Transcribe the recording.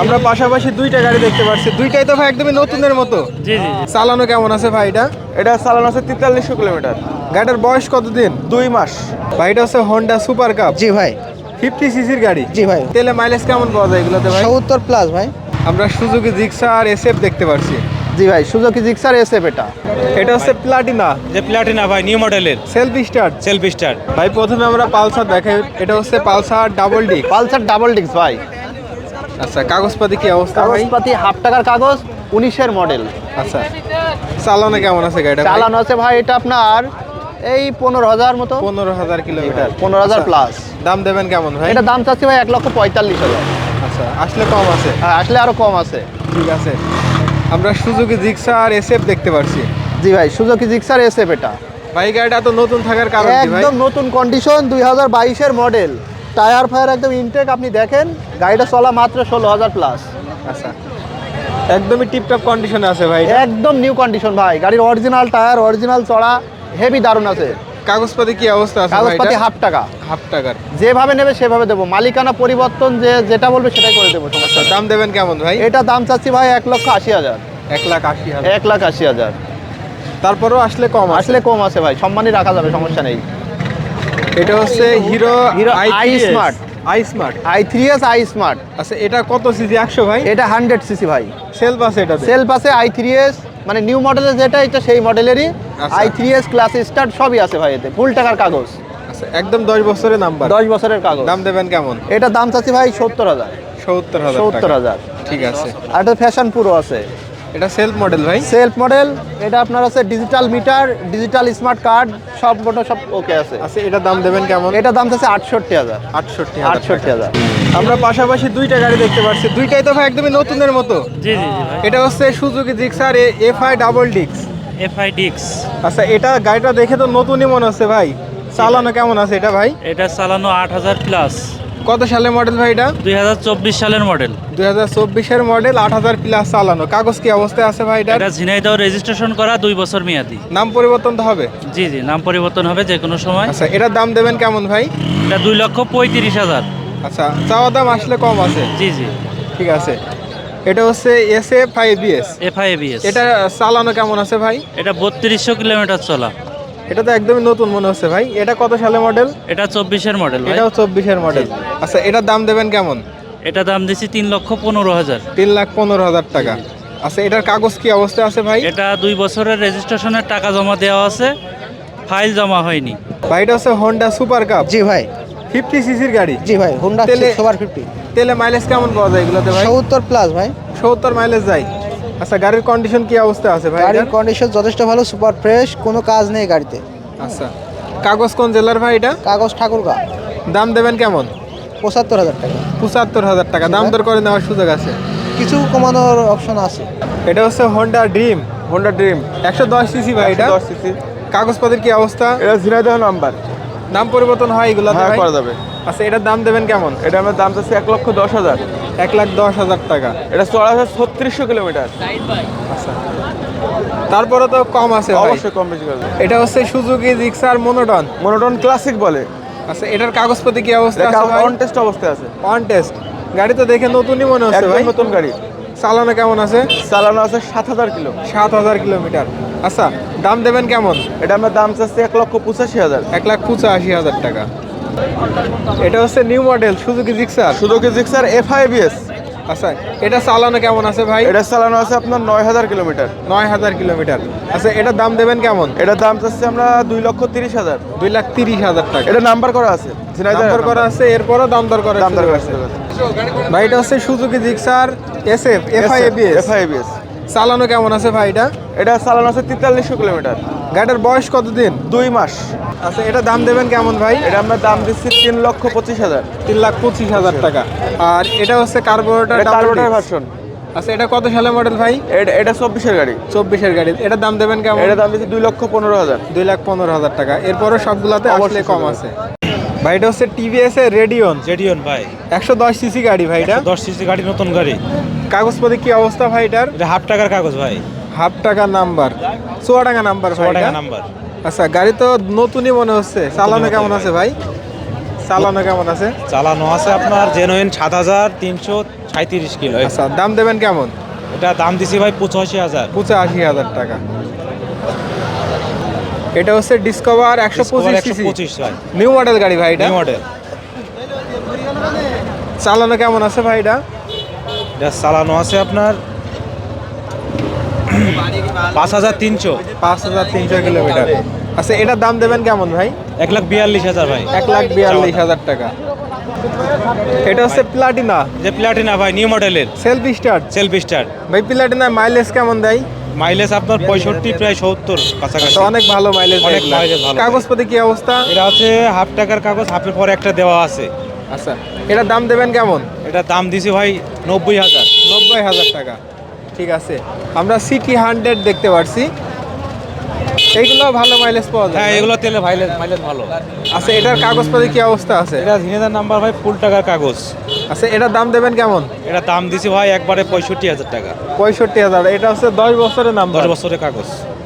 আমরা পাশাপাশি দুইটা গাড়ি দেখতে পাচ্ছি। দুইটাই তো ভাই একদমই নতুনের মতো। জি জি চালানো কেমন আছে ভাই এটা? এটা চালানো আছে তেতাল্লিশশো কিলোমিটার। গাড়িটার বয়স কতদিন? দুই মাস। ভাই এটা হচ্ছে হোন্ডা সুপার কাপ জি ভাই। ফিফটি সিসির গাড়ি। জি ভাই। তেলে মাইলেজ কেমন পাওয়া যায় এগুলোতে ভাই? সত্তর প্লাস ভাই। আমরা সুজুকি জিক্সা আর এসএফ দেখতে পাচ্ছি। জি ভাই সুজুকি জিক্সার এসএফ এটা। এটা হচ্ছে প্লাটিনা যে প্লাটিনা ভাই নিউ মডেলের সেলফ স্টার্ট সেলফ স্টার্ট ভাই প্রথমে আমরা পালসার দেখাই। এটা হচ্ছে পালসার ডাবল ডিক পালসার ডাবল ডিস্ক ভাই। আচ্ছা কাগজপাতি কি অবস্থা কাগজপাতি হাফ টাকার কাগজ উনিশের মডেল। আচ্ছা চালানো কেমন আছে গাড়িটা? চালানো আছে ভাই এটা আপনার এই পনেরো হাজার মতো। পনেরো হাজার কিলোমিটার। পনেরো হাজার আচ্ছা, প্লাস দাম দেবেন কেমন ভাই? এটা দাম চাচ্ছি ভাই এক লক্ষ পঁয়তাল্লিশ হাজার। আচ্ছা আসলে কম আছে? হ্যাঁ, আসলে আরও কম আছে। ঠিক আছে। আমরা সুজুকি জিক্সা আর এসএফ দেখতে পাচ্ছি জি ভাই সুজুকি জিক্সার এসএফ এটা। ভাই গাড়িটা তো নতুন থাকার কারণ একদম নতুন কন্ডিশন দুই হাজার বাইশের মডেল টায়ার ফায়ার একদম ইনটেক আপনি দেখেন গাড়িটা চলা মাত্র ষোলো হাজার প্লাস আচ্ছা। একদমই টিপটপ কন্ডিশনে আছে ভাই। একদম নিউ কন্ডিশন ভাই। গাড়ির অরিজিনাল টায়ার অরিজিনাল চড়া হেভি দারুণ আছে। কাগজপাতি কি অবস্থা আছে কাগজপাতি হাফ টাকা। হাফ টাকার। যেভাবে নেবে সেভাবে দেবো। মালিকানা পরিবর্তন যে যেটা বলবে সেটাই করে দেবো সমস্যা আচ্ছা দাম দেবেন কেমন ভাই? এটা দাম চাচ্ছি ভাই এক লক্ষ আশি হাজার। এক লাখ আশি হাজার। এক লাখ আশি হাজার। তারপরেও আসলে কম আসলে কম আছে ভাই। সম্মানই রাখা যাবে সমস্যা নেই। এটা হচ্ছে Hero Hero I Smart। I smart. I three S I smart. আচ্ছা এটা কত সিসি একশো ভাই? এটা হান্ড্রেড সিসি ভাই। সেলফ আছে এটাতে? সেলফ আছে আই থ্রি এস মানে নিউ মডেলের যেটা এটা সেই মডেলেরই আচ্ছা। I three S class start সবই আছে ভাই এতে ফুল টাকার কাগজ। আচ্ছা একদম দশ বছরের নাম্বার দশ বছরের কাগজ। দাম দেবেন কেমন? এটা দাম চাচ্ছি ভাই সত্তর হাজার। সত্তর হাজার সত্তর হাজার। ঠিক আছে। আর এটা ফ্যাশন পুরো আছে। এটা সেলফ মডেল ভাই? সেলফ মডেল এটা আপনার আছে digital meter digital smart card সব মোটো সব ওকে আছে। আচ্ছা এটা দাম দেবেন কেমন? এটা দাম চাচ্ছে আটষট্টি হাজার। আটষট্টি আটষট্টি হাজার। আমরা পাশাপাশি দুইটা গাড়ি দেখতে পাচ্ছি। দুইটাই তো ভাই একদমই নতুনের মতো। জি জি জি এটা হচ্ছে Suzuki Gixxer F I double discs FI discs আচ্ছা এটা গাড়িটা দেখে তো নতুনই মনে হচ্ছে ভাই। চালানো কেমন আছে এটা ভাই? এটা চালানো আট হাজার প্লাস কত সালের মডেল ভাই এটা? দুই হাজার চব্বিশ সালের মডেল দুই হাজার চব্বিশের মডেল আট হাজার প্লাস চালানো। কাগজ কি অবস্থায় আছে ভাই এটা এটা ঝিনাইদহ রেজিস্ট্রেশন করা দুই বছর মেয়াদি। নাম পরিবর্তন তো হবে? জি জি নাম পরিবর্তন হবে যে কোনো সময়। আচ্ছা এটার দাম দেবেন কেমন ভাই? এটা দুই লক্ষ পঁয়ত্রিশ হাজার। আচ্ছা চাওয়া দাম আসলে কম আছে? জি জি। ঠিক আছে। এটা হচ্ছে S A five BS FI ABS এটা চালানো কেমন আছে ভাই? এটা বত্রিশশো কিলোমিটার চলা। এটা তো একদমই নতুন মনে হচ্ছে ভাই। এটা কত সালে মডেল এটা চব্বিশের মডেল এটাও চব্বিশের মডেল আচ্ছা এটার দাম দেবেন কেমন? এটা দাম দিচ্ছি তিন লক্ষ পনেরো হাজার। তিন লাখ পনেরো হাজার টাকা। আচ্ছা এটার কাগজ কি অবস্থায় আছে ভাই? এটা দুই বছরের রেজিস্ট্রেশনের টাকা জমা দেওয়া আছে ফাইল জমা হয়নি। ভাই এটা হচ্ছে হোন্ডা সুপার কাপ জি ভাই। ফিফটি সিসির গাড়ি। জি ভাই হোন্ডা তেলে- সুপার ফিফটি তেলে মাইলেজ কেমন পাওয়া যায় এগুলোতে ভাই? সত্তর প্লাস ভাই। সত্তর মাইলেজ যায়। আচ্ছা গাড়ির কন্ডিশন কি অবস্থা আছে ভাই গাড়ির এটার? কন্ডিশন যথেষ্ট ভালো সুপার ফ্রেশ কোনো কাজ নেই গাড়িতে। আচ্ছা। কাগজ কোন জেলার ভাই এটা? কাগজ ঠাকুরগা। দাম দেবেন কেমন? পঁচাত্তর হাজার টাকা। পঁচাত্তর হাজার টাকা। দাম দর করে নেওয়ার সুযোগ আছে। কিছু কমানোর অপশন আছে। এটা হচ্ছে হোন্ডা ড্রিম হোন্ডা ড্রিম একশো দশ সিসি ভাই এটা। দশ সিসি কাগজপত্রের কি অবস্থা? এটা ঝিনাইদহ নাম্বার নাম পরিবর্তন হয় এগুলো হ্যাঁ করা যাবে। আচ্ছা এটার দাম দেবেন কেমন? এটা আমার দাম চাচ্ছে এক লক্ষ দশ হাজার। এক লাখ দশ হাজার টাকা। এটা চড়া আছে ছত্রিশশো কিলোমিটার। আচ্ছা। তারপরে তো কম আছে অবশ্যই কম বেশি এটা হচ্ছে Suzuki Gixxer monotone monotone classic বলে। আচ্ছা এটার কাগজপত্র কি অবস্থা আছে অন টেস্ট অবস্থায় আছে। অন টেস্ট গাড়ি তো দেখে নতুনই মনে হচ্ছে ভাই। নতুন গাড়ি। চালানো কেমন আছে? চালানো আছে সাত হাজার কিলো। সাত হাজার কিলোমিটার। আচ্ছা দাম দেবেন কেমন? এটা আমার দাম চাচ্ছে এক লক্ষ পঁচাশি হাজার। এক লাখ পঁচাশি হাজার টাকা। এটা হচ্ছে new model Suzuki Gixxer Suzuki Gixxer F I BS আচ্ছা এটা চালানো কেমন আছে ভাই? এটা চালানো আছে আপনার নয় হাজার কিলোমিটার। নয় হাজার কিলোমিটার। আচ্ছা এটার দাম দেবেন কেমন? এটার দাম চাচ্ছে আমরা দুই লক্ষ তিরিশ হাজার। দুই লাখ তিরিশ হাজার টাকা। এটা নাম্বার করা আছে দর করা আছে এরপরও দাম দর করা দাম দর করা আছে। ভাই এটা হচ্ছে Suzuki Gixxer S F F I ABS F I BS চালানো কেমন আছে ভাই এটা? এটা চালানো আছে তেতাল্লিশশো কিলোমিটার। গাড়িটার বয়স কতদিন? দুই মাস। আচ্ছা এটা দাম দেবেন কেমন ভাই? এটা আমরা দাম দিচ্ছি তিন লক্ষ পঁচিশ হাজার। তিন লাখ পঁচিশ হাজার টাকা। আর এটা হচ্ছে কার্বোরেটর এটা কার্বোটার ভার্সন আচ্ছা এটা কত সালের মডেল ভাই? এটা এটা চব্বিশের গাড়ি। চব্বিশের গাড়ি। এটা দাম দেবেন কেমন? এটা দাম দিচ্ছি দুই লক্ষ পনেরো হাজার। দুই লাখ পনেরো হাজার টাকা। এরপরও সবগুলাতে আসলে অবশ্যই কম আছে। ভাই এটা হচ্ছে টিভিএস এর রেডিয়ন জেডিওন ভাই। একশো দশ সিসি গাড়ি ভাই এটা। দশ সিসি গাড়ি নতুন গাড়ি। কাগজপত্রে কি অবস্থা ভাই এটার? এটা হাফ টাকার কাগজ ভাই। হাফ টাকা নাম্বার চুয়াডাঙ্গা নাম্বার এটা? নাম্বার। আচ্ছা গাড়ি তো নতুনই মনে হচ্ছে। চালানো কেমন আছে ভাই? চালানো কেমন আছে? চালানো আছে আপনার জেনুইন সাত হাজার তিনশো সাঁত্রিশ কিলো। আচ্ছা দাম দেবেন কেমন? এটা দাম দিছি ভাই পঁচাশি হাজার। পঁচাশি হাজার টাকা। এটা হচ্ছে ডিসকভার একশো পঁচিশ একশো পঁচিশ ভাই। নিউ মডেল গাড়ি ভাই এটা? নিউ মডেল চালানো কেমন আছে ভাই এটা? এটা চালানো আছে আপনার পাঁচ হাজার তিনশো। পাঁচ হাজার তিনশো কিলোমিটার। আচ্ছা এটার দাম দেবেন কেমন ভাই? এক লাখ বিয়াল্লিশ হাজার ভাই। এক লাখ বিয়াল্লিশ হাজার টাকা। এটা হচ্ছে প্লাটিনা। যে প্লাটিনা ভাই নিউ মডেলের। Self start. সেলফ স্টার ভাই প্লাটিনা মাইলেজ কেমন দেয়? মাইলেজ আপনার পঁয়ষট্টি প্রায় সত্তর কাছাকাছি। অনেক ভালো মাইলেজ অনেক ভালো। কাগজপত্রে কি অবস্থা? এটা হচ্ছে হাফ টাকার কাগজ হাফের পরে একটা দেওয়া আছে। আচ্ছা এটার দাম দেবেন কেমন? এটা দাম দিছি ভাই নব্বই হাজার। নব্বই হাজার টাকা। ঠিক আছে। আমরা সিটি হান্ড্রেড দেখতে পারছি। এইগুলো ভালো মাইলেজ পাওয়া যায় হ্যাঁ এগুলো তেলে মাইলেজ মাইলেজ ভালো। আচ্ছা এটার কাগজপত্রে কি অবস্থা আছে? এটা ঝিনেদার নাম্বার ভাই ফুল টাকার কাগজ। আচ্ছা এটার দাম দেবেন কেমন? এটা দাম দিছি ভাই একবারে পঁয়ষট্টি হাজার টাকা। পঁয়ষট্টি হাজার। এটা হচ্ছে দশ বছরের নাম দশ বছরের কাগজ।